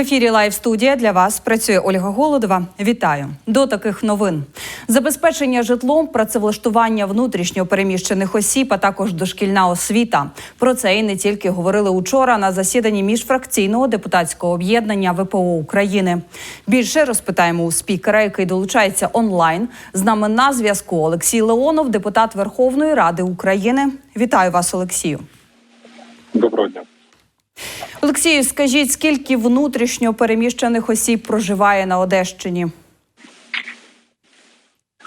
ефірі Лайв студія для вас працює Ольга Голодова. Вітаю до таких новин: забезпечення житлом, працевлаштування внутрішньо переміщених осіб, а також дошкільна освіта. Про це і не тільки говорили учора на засіданні міжфракційного депутатського об'єднання ВПО України. Більше розпитаємо у спікера, який долучається онлайн. З нами на зв'язку Олексій Леонов, депутат Верховної Ради України. Вітаю вас, Олексію. Доброго дня. Олексію, скажіть, скільки внутрішньо переміщених осіб проживає на Одещині?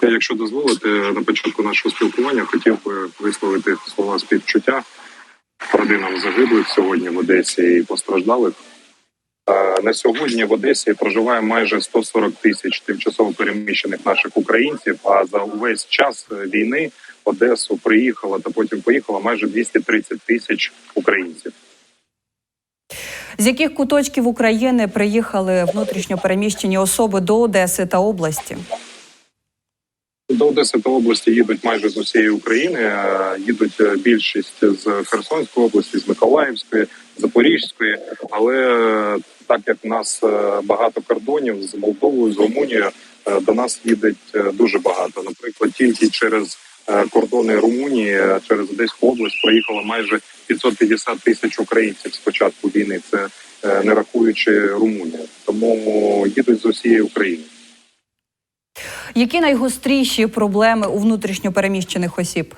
Якщо дозволите, на початку нашого спілкування хотів би висловити слова співчуття родинам загиблих сьогодні в Одесі і постраждалих. Е, На сьогодні в Одесі проживає майже 140 тисяч тимчасово переміщених наших українців. А за увесь час війни Одесу приїхало та потім поїхало майже 230 тисяч українців. З яких куточків України приїхали внутрішньо переміщені особи до Одеси та області? До Одеси та області їдуть майже з усієї України. Е, Їдуть е, більшість з Херсонської області, з Миколаївської, Запорізької. Але е, так як в нас багато кордонів з Молдовою, з Румунією, до нас їдуть дуже багато. Наприклад, тільки через кордони Румунії, е, через Одеську область проїхало майже 550 тисяч українців з початку війни. Це е, не рахуючи Румунію. Тому їдуть з усієї України. Які найгостріші проблеми у внутрішньо переміщених осіб?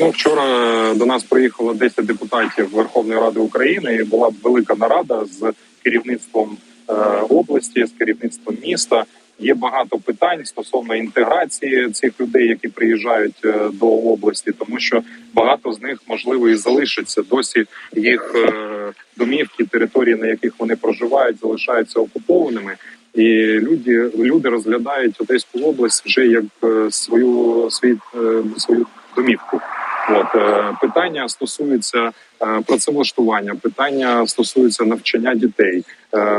Ну, вчора до нас приїхало 10 депутатів Верховної Ради України. і Була велика нарада з керівництвом е, області, з керівництвом міста. Є багато питань стосовно інтеграції цих людей, які приїжджають е, до області, тому що багато з них можливо і залишаться. Досі їх е, домівки, території, на яких вони проживають, залишаються окупованими. І люди люди розглядають Одеську область вже як е, свою свій, свою домівку. От питання стосуються працевлаштування, питання стосуються навчання дітей.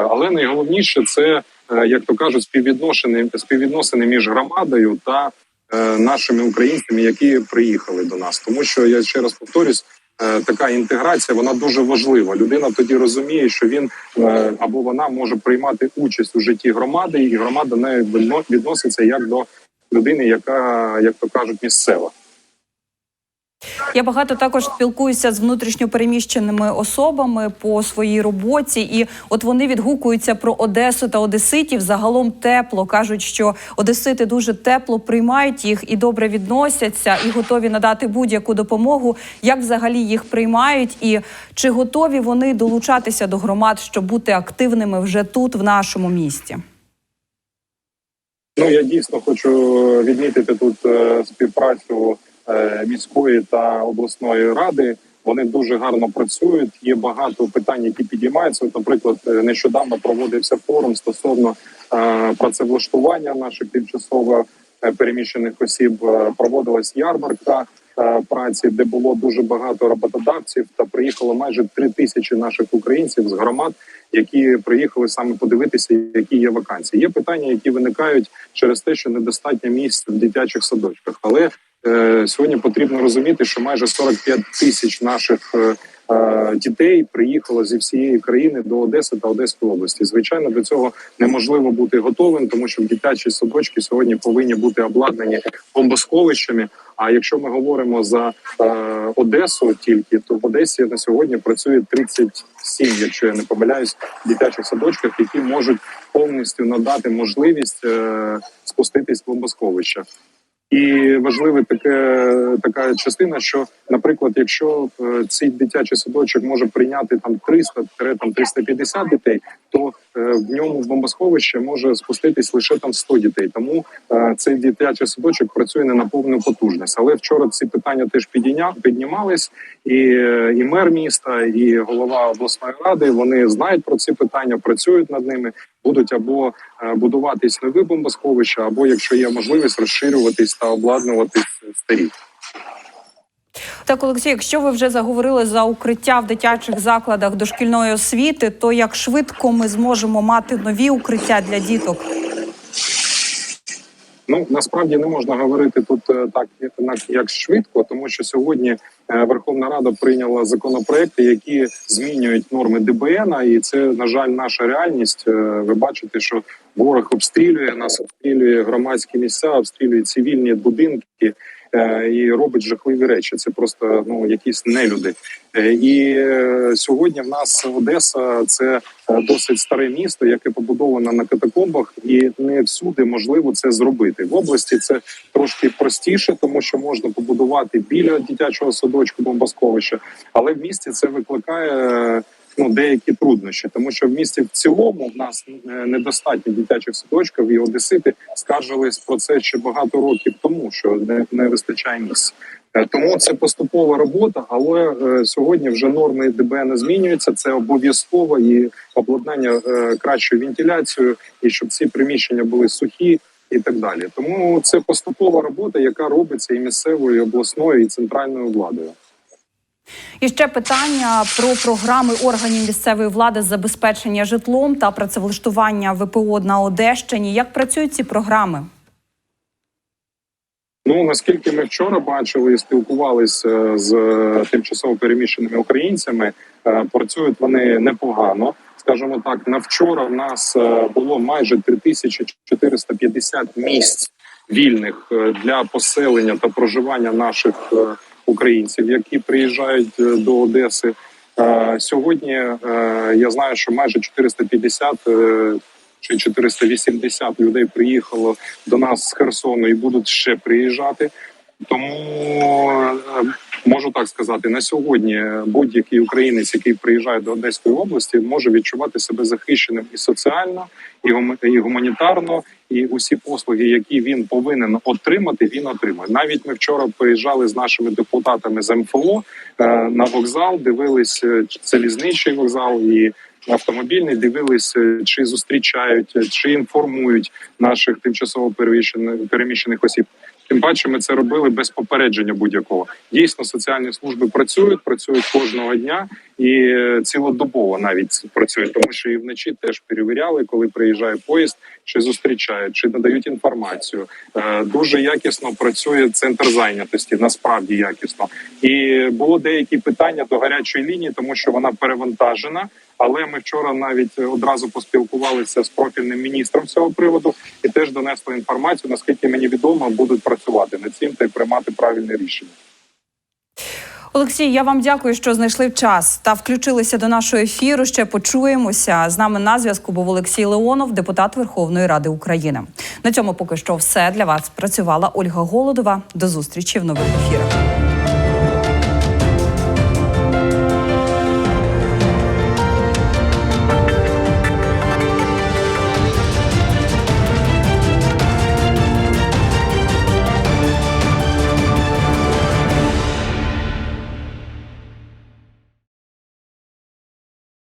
Але найголовніше це як то кажуть, співвідношення співвідносини між громадою та е, нашими українцями, які приїхали до нас. Тому що я ще раз повторюсь. е, Така інтеграція вона дуже важлива. Людина тоді розуміє, що він е, або вона може приймати участь у житті громади, і громада відно- відноситься як до людини, яка як то кажуть, місцева. Я багато також спілкуюся з внутрішньо переміщеними особами по своїй роботі, і от вони відгукуються про Одесу та Одеситів. Загалом тепло кажуть, що Одесити дуже тепло приймають їх і добре відносяться, і готові надати будь-яку допомогу. Як взагалі їх приймають, і чи готові вони долучатися до громад, щоб бути активними вже тут, в нашому місті? Ну я дійсно хочу відмітити тут е, співпрацю міської та обласної ради. Вони дуже гарно працюють. Є багато питань, які підіймаються. От, наприклад, е, нещодавно проводився форум стосовно е, працевлаштування наших тимчасово е, переміщених осіб. Е, Проводилась ярмарка е, праці, де було дуже багато роботодавців. Та приїхало майже три тисячі наших українців з громад, які приїхали саме подивитися, які є вакансії. Є питання, які виникають через те, що недостатньо місць в дитячих садочках. Але е, сьогодні потрібно розуміти, що майже 45 тисяч наших е, е, дітей приїхало зі всієї країни до Одеси та Одеської області. Звичайно, до цього неможливо бути готовим, тому що дитячі садочки сьогодні повинні бути обладнані бомбосховищами. А якщо ми говоримо за е, Одесу тільки, то в Одесі на сьогодні працює 37, якщо я не помиляюсь, дитячих садочків, які можуть повністю надати можливість е, спуститись в бомбосховище. І важлива таке така частина, що, наприклад, якщо е, цей дитячий садочок може прийняти там 300 там 350 дітей, то е, в ньому в бомбосховище може спуститись лише там 100 дітей. Тому е, цей дитячий садочок працює не на повну потужність. Але вчора ці питання теж підійня, піднімались, і, е, і мер міста, і голова обласної ради вони знають про ці питання, працюють над ними. Будуть або е, будуватись нові бомбосховища, або якщо є можливість розширюватись та обладнуватись старі. Так, Олексій, якщо ви вже заговорили за укриття в дитячих закладах дошкільної освіти, то як швидко ми зможемо мати нові укриття для діток? Ну насправді не можна говорити тут е, так як- швидко, тому що сьогодні е, Верховна Рада прийняла законопроекти, які змінюють норми ДБН, і це на жаль наша реальність. Е, Ви бачите, що ворог обстрілює нас, обстрілює громадські місця, обстрілює цивільні будинки. Е, І робить жахливі речі. Це просто ну якісь нелюди. Е, І е, сьогодні в нас Одеса це досить старе місто, яке побудовано на катакомбах, і не всюди можливо це зробити. В області це трошки простіше, тому що можна побудувати біля дитячого садочку бомбосховища, але в місті це викликає. Ну, деякі труднощі, тому що в місті в цілому в нас е, недостатньо дитячих садочків, і одесити скаржились про це ще багато років тому, що не, не вистачає місць. Е, Тому це поступова робота, але е, сьогодні вже норми ДБН змінюються. Це обов'язково і обладнання кращою вентиляцією, і щоб ці приміщення були сухі і так далі. Тому це поступова робота, яка робиться і місцевою, і обласною, і центральною владою. І ще питання про програми органів місцевої влади з забезпечення житлом та працевлаштування ВПО на Одещині. Як працюють ці програми? Ну наскільки ми вчора бачили і спілкувалися з е, тимчасово переміщеними українцями, е, працюють вони непогано. Скажімо так, на вчора в нас е, було майже 3450 місць вільних е, для поселення та проживання наших е, українців, які приїжджають е, до Одеси. Е, Сьогодні е, я знаю, що майже 450 е, чи 480 людей приїхало до нас з Херсону і будуть ще приїжджати. Тому можу так сказати, на сьогодні будь-який українець, який приїжджає до Одеської області, може відчувати себе захищеним і соціально, і гум- і гуманітарно, і усі послуги, які він повинен отримати, він отримує. Навіть ми вчора приїжджали з нашими депутатами з МФО е, на вокзал, дивились е, залізничний вокзал і автомобільний, дивились, е, чи зустрічають, чи інформують наших тимчасово переміщених осіб. Тим паче, ми це робили без попередження будь-якого. Дійсно, соціальні служби працюють, працюють кожного дня і е, цілодобово навіть працюють, тому що і вночі теж перевіряли, коли приїжджає поїзд, чи зустрічають, чи надають інформацію. Е, Дуже якісно працює центр зайнятості, насправді якісно. І було деякі питання до гарячої лінії, тому що вона перевантажена. Але ми вчора навіть одразу поспілкувалися з профільним міністром цього приводу і теж донесли інформацію, наскільки мені відомо, будуть працювати над цим та й приймати правильне рішення. Олексій, я вам дякую, що знайшли час та включилися до нашого ефіру. Ще почуємося. З нами на зв'язку був Олексій Леонов, депутат Верховної Ради України. На цьому поки що все для вас працювала Ольга Голодова. До зустрічі в нових ефірах.